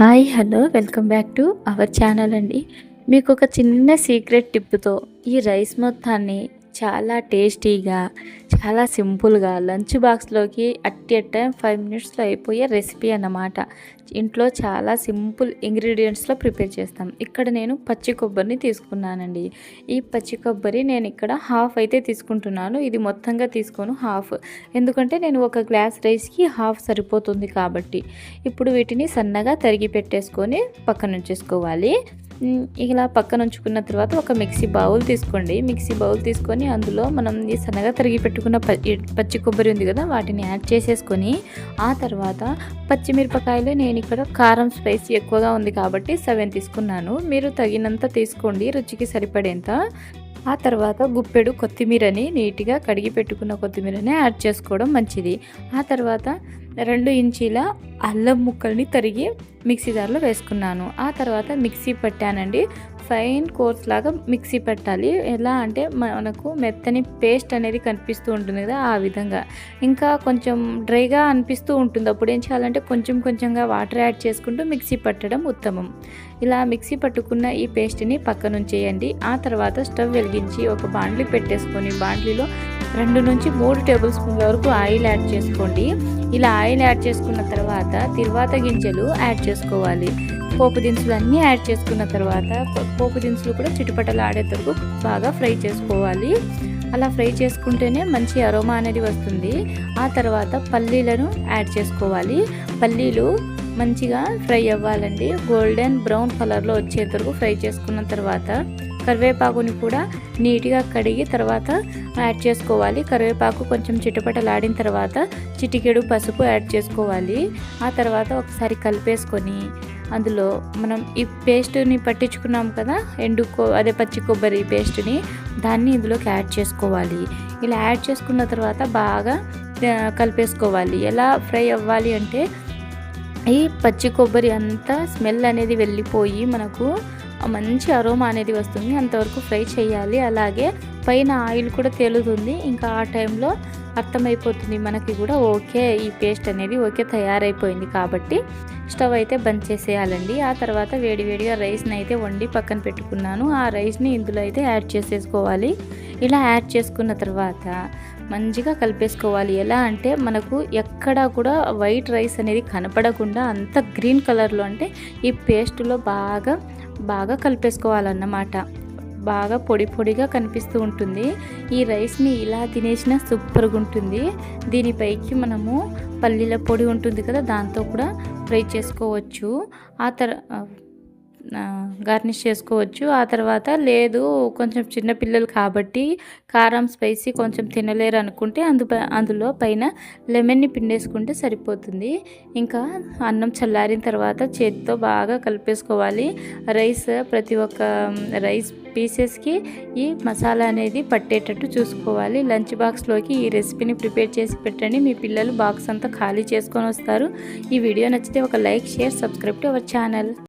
Hi hello. Welcome back to our channel అండి. మీకు ఒక చిన్న సీక్రెట్ టిప్తో ఈ రైస్ మొత్తాన్ని చాలా టేస్టీగా చాలా సింపుల్గా లంచ్ బాక్స్లోకి అట్ ఎ టైం ఫైవ్ మినిట్స్లో అయిపోయే రెసిపీ అన్నమాట. ఇంట్లో చాలా సింపుల్ ఇంగ్రీడియంట్స్లో ప్రిపేర్ చేస్తాం. ఇక్కడ నేను పచ్చి కొబ్బరిని తీసుకున్నానండి. ఈ పచ్చి కొబ్బరి నేను ఇక్కడ హాఫ్ అయితే తీసుకుంటున్నాను. ఇది మొత్తంగా తీసుకోను హాఫ్. ఎందుకంటే నేను ఒక గ్లాస్ రైస్కి హాఫ్ సరిపోతుంది కాబట్టి. ఇప్పుడు వీటిని సన్నగా తరిగి పెట్టేసుకొని పక్కన ఉంచేసుకోవాలి. ఇలా పక్కన ఉంచుకున్న తర్వాత ఒక మిక్సీ బౌల్ తీసుకోండి. మిక్సీ బౌల్ తీసుకొని అందులో మనం ఈ సన్నగా తరిగి పెట్టుకున్న పచ్చి కొబ్బరి ఉంది కదా వాటిని యాడ్ చేసేసుకొని ఆ తర్వాత పచ్చిమిరపకాయలు నేను ఇక్కడ కారం స్పైసీ ఎక్కువగా ఉంది కాబట్టి సెవెన్ తీసుకున్నాను. మీరు తగినంత తీసుకోండి రుచికి సరిపడేంత. ఆ తర్వాత గుప్పెడు కొత్తిమీరని నీట్గా కడిగి పెట్టుకున్న కొత్తిమీరని యాడ్ చేసుకోవడం మంచిది. ఆ తర్వాత రెండు ఇంచీల అల్లం ముక్కల్ని తరిగి మిక్సీ జార్లో వేసుకున్నాను. ఆ తర్వాత మిక్సీ పట్టానండి. ఫైన్ కోర్స్ లాగా మిక్సీ పెట్టాలి. ఎలా అంటే మనకు మెత్తని పేస్ట్ అనేది కనిపిస్తూ ఉంటుంది కదా ఆ విధంగా. ఇంకా కొంచెం డ్రైగా అనిపిస్తూ ఉంటుంది. అప్పుడు ఏం చేయాలంటే కొంచెం కొంచెంగా వాటర్ యాడ్ చేసుకుంటూ మిక్సీ పట్టడం ఉత్తమం. ఇలా మిక్సీ పట్టుకున్న ఈ పేస్ట్ని పక్కనుంచేయండి ఆ తర్వాత స్టవ్ వెలిగించి ఒక బాండ్లీ పెట్టేసుకొని బాండ్లీలో రెండు నుంచి మూడు టేబుల్ స్పూన్ల వరకు ఆయిల్ యాడ్ చేసుకోండి. ఇలా ఆయిల్ యాడ్ చేసుకున్న తర్వాత తిరువాత గింజలు యాడ్ చేసుకోవాలి. పోపు దినుసులు అన్నీ యాడ్ చేసుకున్న తర్వాత పోపు దినుసులు కూడా చిటుపటలు ఆడేటరకు బాగా ఫ్రై చేసుకోవాలి. అలా ఫ్రై చేసుకుంటేనే మంచి అరోమా అనేది వస్తుంది. ఆ తర్వాత పల్లీలను యాడ్ చేసుకోవాలి. పల్లీలు మంచిగా ఫ్రై అవ్వాలండి. గోల్డెన్ బ్రౌన్ కలర్లో వచ్చేంతవరకు ఫ్రై చేసుకున్న తర్వాత కరివేపాకుని కూడా నీట్గా కడిగి తర్వాత యాడ్ చేసుకోవాలి. కరివేపాకు కొంచెం చిటపటలాడిన తర్వాత చిటికెడు పసుపు యాడ్ చేసుకోవాలి. ఆ తర్వాత ఒకసారి కలిపేసుకొని అందులో మనం ఈ పేస్ట్ని పట్టించుకున్నాం కదా ఎండు అదే పచ్చి కొబ్బరి పేస్ట్ని దాన్ని ఇందులోకి యాడ్ చేసుకోవాలి. ఇలా యాడ్ చేసుకున్న తర్వాత బాగా కలిపేసుకోవాలి. ఎలా ఫ్రై అవ్వాలి అంటే ఈ పచ్చి కొబ్బరి అంతా స్మెల్ అనేది వెళ్ళిపోయి మనకు మంచి అరోమా అనేది వస్తుంది. అంతవరకు ఫ్రై చేయాలి. అలాగే పైన ఆయిల్ కూడా తేలుతుంది. ఇంకా ఆ టైంలో అర్థమైపోతుంది మనకి కూడా ఓకే ఈ పేస్ట్ అనేది ఓకే తయారైపోయింది కాబట్టి స్టవ్ అయితే బంద్ చేసేయాలండి. ఆ తర్వాత వేడివేడిగా రైస్ని అయితే వండి పక్కన పెట్టుకున్నాను. ఆ రైస్ని ఇందులో అయితే యాడ్ చేసేసుకోవాలి. ఇలా యాడ్ చేసుకున్న తర్వాత మంచిగా కలిపేసుకోవాలి. ఎలా అంటే మనకు ఎక్కడా కూడా వైట్ రైస్ అనేది కనపడకుండా అంత గ్రీన్ కలర్లో అంటే ఈ పేస్ట్లో బాగా బాగా కలిపేసుకోవాలన్నమాట. బాగా పొడి పొడిగా కనిపిస్తూ ఉంటుంది. ఈ రైస్ని ఇలా తినేసినా సూపర్గా ఉంటుంది. దీనిపైకి మనము పల్లీల పొడి ఉంటుంది కదా దాంతో కూడా ఫ్రై చేసుకోవచ్చు. ఆ తర గార్నిష్ చేసుకోవచ్చు. ఆ తర్వాత లేదు కొంచెం చిన్నపిల్లలు కాబట్టి కారం స్పైసీ కొంచెం తినలేరు అనుకుంటే అందు అందులో పైన లెమన్ని పిండేసుకుంటే సరిపోతుంది. ఇంకా అన్నం చల్లారిన తర్వాత చేతితో బాగా కలిపేసుకోవాలి. రైస్ ప్రతి ఒక్క రైస్ పీసెస్కి ఈ మసాలా అనేది పట్టేటట్టు చూసుకోవాలి. లంచ్ బాక్స్లోకి ఈ రెసిపీని ప్రిపేర్ చేసి పెట్టండి. మీ పిల్లలు బాక్స్ అంతా ఖాళీ చేసుకొని వస్తారు. ఈ వీడియో నచ్చితే ఒక like share subscribe to our channel